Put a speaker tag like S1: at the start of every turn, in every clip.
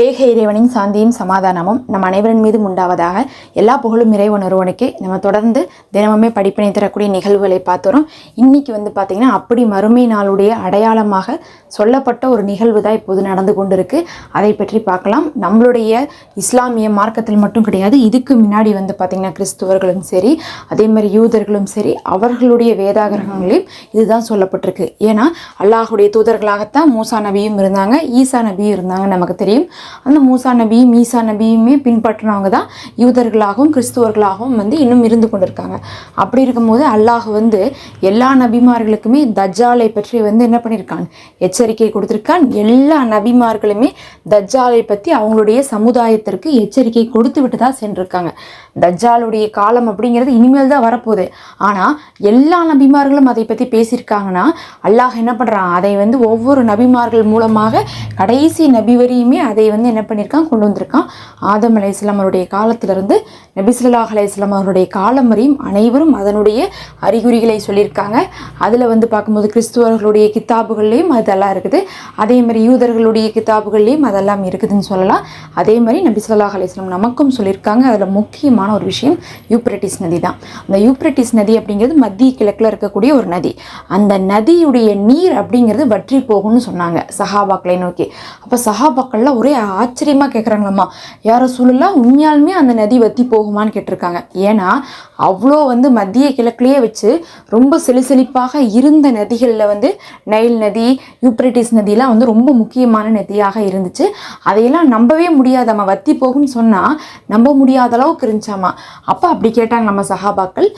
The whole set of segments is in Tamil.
S1: ஏக இறைவனின் சாந்தியும் சமாதானமும் நம் அனைவரின் மீதும் உண்டாவதாக எல்லா புகழும் இறைவன் ஒருவனுக்கு. நம்ம தொடர்ந்து தினமுமே படிப்பினை தரக்கூடிய நிகழ்வுகளை பார்த்தோம். இன்றைக்கி வந்து பார்த்திங்கன்னா அப்படி மறுமை நாளுடைய அடையாளமாக சொல்லப்பட்ட ஒரு நிகழ்வு தான் இப்போது நடந்து கொண்டிருக்கு. அதை பற்றி பார்க்கலாம். நம்மளுடைய இஸ்லாமிய மார்க்கத்தில் மட்டும் கிடையாது இதுக்கு முன்னாடி வந்து பார்த்திங்கன்னா கிறிஸ்துவர்களும் சரி அதே மாதிரி யூதர்களும் சரி அவர்களுடைய வேதாகிரகங்களையும் இதுதான் சொல்லப்பட்டிருக்கு. ஏன்னா அல்லாஹுடைய தூதர்களாகத்தான் மூசா நபியும் இருந்தாங்க ஈசா நபியும் இருந்தாங்க நமக்கு தெரியும். அந்த மூசா நபியும் ஈசா நபியுமே பின்பற்றினவங்க தான் யூதர்களாகவும் கிறிஸ்துவர்களாகவும் வந்து இன்னும் இருந்து கொண்டிருக்காங்க. அப்படி இருக்கும்போது அல்லாஹ் வந்து எல்லா நபிமார்களுக்குமே தஜ்ஜாலை பற்றி வந்து என்ன பண்ணியிருக்கான் எச்சரிக்கை கொடுத்துருக்கான். எல்லா நபிமார்களுமே தஜ்ஜாலை பற்றி அவங்களுடைய சமுதாயத்திற்கு எச்சரிக்கை கொடுத்து விட்டு தான் சென்றிருக்காங்க. தஜ்ஜாலுடைய காலம் அப்படிங்கிறது இனிமேல் தான் வரப்போகுது. ஆனால் எல்லா நபிமார்களும் அதை பற்றி பேசியிருக்காங்கன்னா அல்லாஹ் என்ன பண்ணுறான் அதை வந்து ஒவ்வொரு நபிமார்கள் மூலமாக கடைசி நபி வரையுமே அதை வந்து என்ன பண்ணியிருக்கான்? கொண்டு வந்திருக்கான். ஆதம் அலையாம் அவருடைய காலத்திலிருந்து நபிசுல்லாஹ் ஸல்லல்லாஹு இஸ்லாம் அவருடைய காலம் வரையும் அனைவரும் அதனுடைய அறிகுறிகளை சொல்லியிருக்காங்க. அதில் வந்து பார்க்கும்போது கிறிஸ்துவர்களுடைய கித்தாபுகள்லேயும் அதெல்லாம் இருக்குது. அதே மாதிரி யூதர்களுடைய கித்தாபுகள்லேயும் அதெல்லாம் இருக்குதுன்னு சொல்லலாம். அதே மாதிரி நபிசுல்லாஹ் ஸல்லல்லாஹு இஸ்லாம் நமக்கும் சொல்லியிருக்காங்க. அதில் முக்கியமான ஒரு விஷயம் யூப்ரட்டிஸ் நதி தான். அந்த யூப்ரட்டிஸ் நதி அப்படிங்கிறது மத்திய கிழக்கில் இருக்கக்கூடிய ஒரு நதி. அந்த நதியுடைய நீர் அப்படிங்கிறது வற்றி போகும்னு சொன்னாங்க சஹாபாக்களை நோக்கி. அப்போ சஹாபாக்கள்லாம் ஒரே ஆச்சரியமாக கேட்குறாங்களாம்மா யாரோ சொல்லலாம் உண்மையாலுமே அந்த நதி வற்றி போகுமான்னு கேட்டிருக்காங்க. ஏன்னா அவ்வளோ வந்து மத்திய கிழக்குலேயே வச்சு ரொம்ப செழிசெழிப்பாக இருந்த நதிகளில் வந்து நைல் நதி யூப்ரட்டிஸ் நதியெலாம் வந்து ரொம்ப முக்கியமான நதியாக இருந்துச்சு. அதையெல்லாம் நம்பவே முடியாதம்மா. வத்தி போகும்னு சொன்னால் நம்ப முடியாத அளவுக்கு இருந்துச்சாமா அப்போ அப்படி கேட்டாங்க நம்ம சஹாபாக்கள்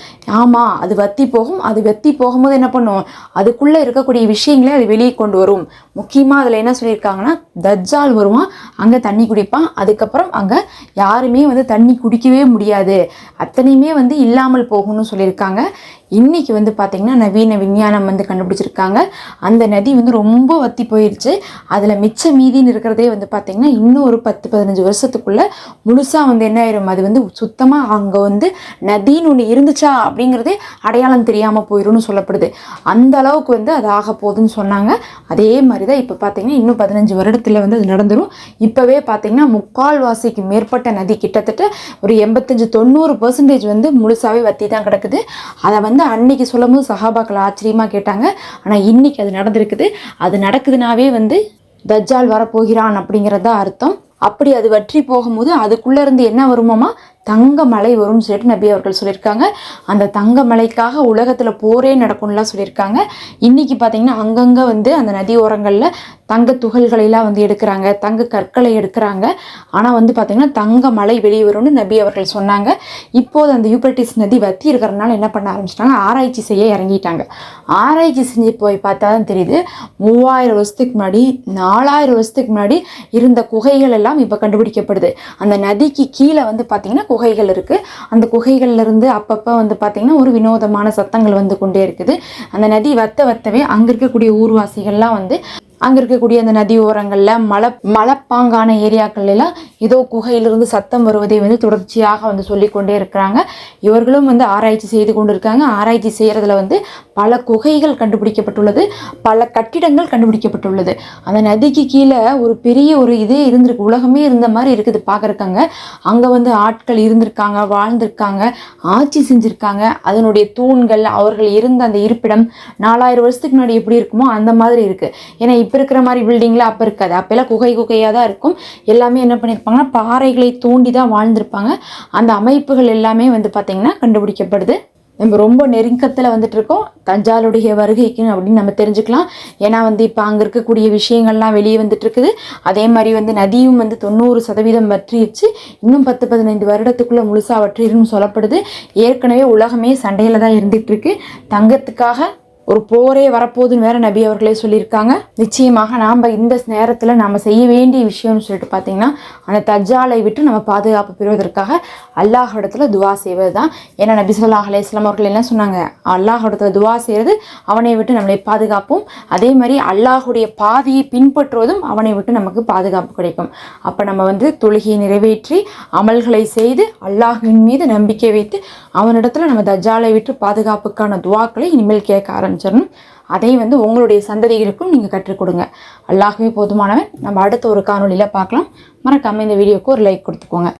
S1: ஆமாம் அது வத்தி போகும். அது வத்தி போகும்போது என்ன பண்ணும்? அதுக்குள்ளே இருக்கக்கூடிய விஷயங்களை அது வெளியே கொண்டு வரும். முக்கியமாக அதில் என்ன சொல்லியிருக்காங்கன்னா தஜ்ஜால் வருவான் அங்கே தண்ணி குடிப்பான். அதுக்கப்புறம் அங்கே யாருமே வந்து தண்ணி குடிக்கவே முடியாது. அத்தனையுமே வந்து இல்லாமல் போகும்னு சொல்லியிருக்காங்க. இன்றைக்கி வந்து பார்த்திங்கன்னா நவீன விஞ்ஞானம் வந்து கண்டுபிடிச்சிருக்காங்க. அந்த நதி வந்து ரொம்ப வத்தி போயிடுச்சு அதில் மிச்ச மீதின்னு இருக்கிறதே வந்து பார்த்திங்கன்னா இன்னும் ஒரு பத்து பதினஞ்சு வருஷத்துக்குள்ளே முழுசாக வந்து என்ன ஆயிரும்? அது வந்து சுத்தமாக அங்கே வந்து நதின்னு ஒன்று இருந்துச்சா அப்படிங்கிறதே அடையாளம் தெரியாமல் போயிடும்னு சொல்லப்படுது. அந்த அளவுக்கு வந்து அது ஆக போகுதுன்னு சொன்னாங்க. அதே மாதிரி தான் இப்போ பார்த்திங்கன்னா இன்னும் பதினஞ்சு வருடத்தில் வந்து அது நடந்துடும் இப்போவே பார்த்திங்கன்னா முக்கால்வாசிக்கு மேற்பட்ட நதி கிட்டத்தட்ட ஒரு எண்பத்தஞ்சு தொண்ணூறு பர்சன்டேஜ் வந்து முழுசாகவே வத்தி தான் கிடக்குது. அதை வந்து அன்னைக்கு சொல்லும்போது சஹாபாக்கள் ஆச்சரியமாக கேட்டாங்க. ஆனால் இன்னைக்கு அது நடந்திருக்குது. அது நடக்குதுனாவே வந்து தஜ்ஜால் வரப்போகிறான் அப்படிங்கிறது தான் அர்த்தம். அப்படி அது வற்றி போகும்போது அதுக்குள்ளேருந்து என்ன வருமாமா தங்க மலை வரும்னு சொல்லிட்டு நபி அவர்கள் சொல்லியிருக்காங்க. அந்த தங்க மலைக்காக உலகத்தில் போரே நடக்கும்லாம் சொல்லியிருக்காங்க. இன்றைக்கி பார்த்தீங்கன்னா அங்கங்கே வந்து அந்த நதி ஓரங்களில் தங்க துகள்களெல்லாம் வந்து எடுக்கிறாங்க. தங்க கற்களை எடுக்கிறாங்க. ஆனால் வந்து பார்த்திங்கன்னா தங்க மலை வெளியே வரும்னு நபி அவர்கள் சொன்னாங்க. இப்போது அந்த யூப்ரட்டிஸ் நதி வத்தி இருக்கிறதுனால என்ன பண்ண ஆரம்பிச்சிட்டாங்க? ஆராய்ச்சி செய்ய இறங்கிட்டாங்க. ஆராய்ச்சி செஞ்சு போய் பார்த்தா தான் தெரியுது. மூவாயிரம் வருஷத்துக்கு முன்னாடி நாலாயிரம் வருஷத்துக்கு முன்னாடி இருந்த குகைகள் எல்லாம் இப்போ கண்டுபிடிக்கப்படுது. அந்த நதிக்கு கீழே வந்து பார்த்திங்கன்னா குகைகள் இருக்குது அந்த குகைகள்லேருந்து அப்பப்போ வந்து பார்த்திங்கன்னா ஒரு வினோதமான சத்தங்கள் வந்து கொண்டே இருக்குது. அந்த நதி வத்த வத்தவே அங்கே இருக்கக்கூடிய ஊர்வாசிகள்லாம் வந்து அங்கே இருக்கக்கூடிய அந்த நதி ஓரங்களில் மலை மலைப்பாங்கான ஏரியாக்கள் எல்லாம் ஏதோ குகையிலிருந்து சத்தம் வருவதை வந்து தொடர்ச்சியாக வந்து சொல்லிக்கொண்டே இருக்கிறாங்க. இவர்களும் வந்து ஆராய்ச்சி செய்து கொண்டு இருக்காங்க ஆராய்ச்சி செய்கிறதுல வந்து பல குகைகள் கண்டுபிடிக்கப்பட்டுள்ளது பல கட்டிடங்கள் கண்டுபிடிக்கப்பட்டுள்ளது. அந்த நதிக்கு கீழே ஒரு பெரிய ஒரு இதே இருந்திருக்கு. உலகமே இருந்த மாதிரி இருக்குது பார்க்குறக்காங்க அங்கே வந்து ஆட்கள் இருந்திருக்காங்க வாழ்ந்திருக்காங்க ஆட்சி செஞ்சுருக்காங்க. அதனுடைய தூண்கள் அவர்கள் இருந்த அந்த இருப்பிடம் நாலாயிரம் வருஷத்துக்கு முன்னாடி எப்படி இருக்குமோ அந்த மாதிரி இருக்குது ஏன்னா இப்போ இருக்கிற மாதிரி பில்டிங்கில் அப்போ இருக்காது. அப்போல்லாம் குகை குகையாக தான் இருக்கும். எல்லாமே என்ன பண்ணியிருப்பாங்கன்னா பாறைகளை தூண்டி தான் வாழ்ந்திருப்பாங்க. அந்த அமைப்புகள் எல்லாமே வந்து பார்த்திங்கன்னா கண்டுபிடிக்கப்படுது. நம்ம ரொம்ப நெருக்கத்தில் வந்துட்டு இருக்கோம் தஞ்சாலுடைய வருகைக்கு அப்படின்னு நம்ம தெரிஞ்சுக்கலாம். ஏன்னா வந்து இப்போ அங்கே இருக்கக்கூடிய விஷயங்கள்லாம் வெளியே வந்துட்டு இருக்குது அதே மாதிரி வந்து நதியும் வந்து தொண்ணூறு சதவீதம் வற்றிடுச்சு இன்னும் பத்து பதினைந்து வருடத்துக்குள்ளே முழுசாக வற்றிடும் சொல்லப்படுது. ஏற்கனவே உலகமே சண்டையில் தான் இருந்துகிட்டு இருக்கு தங்கத்துக்காக ஒரு போரே வரப்போகுதுன்னு வேற நபி அவர்களே சொல்லியிருக்காங்க. நிச்சயமாக நாம் இந்த நேரத்தில் நாம் செய்ய வேண்டிய விஷயம்னு சொல்லிட்டு பார்த்தீங்கன்னா அந்த தஜாலை விட்டு நம்ம பாதுகாப்பு பெறுவதற்காக அல்லாஹிடத்தில் துவா செய்வது தான் ஏன்னா நபி சொல்லாஹ் அலையம் அவர்கள் என்ன சொன்னாங்க? அல்லாஹிடத்தில் துவா செய்கிறது அவனை விட்டு நம்மளை பாதுகாப்போம். அதே மாதிரி அல்லாஹுடைய பாதையை பின்பற்றுவதும் அவனை விட்டு நமக்கு பாதுகாப்பு கிடைக்கும். அப்போ நம்ம வந்து தொழுகையை நிறைவேற்றி அமல்களை செய்து அல்லாஹின் மீது நம்பிக்கை வைத்து அவனிடத்தில் நம்ம தஜ்ஜாலை விட்டு பாதுகாப்புக்கான துவாக்களை இனிமேல் கேட்க ஆரம்பிச்சிடணும். அதையும் வந்து உங்களுடைய சந்ததிகளுக்கும் நீங்கள் கற்றுக் கொடுங்க. அல்லாகவே போதுமானவன். நம்ம அடுத்த ஒரு காணொளியில் பார்க்கலாம். மறக்காமல் இந்த வீடியோவுக்கு ஒரு லைக் கொடுத்துக்கோங்க.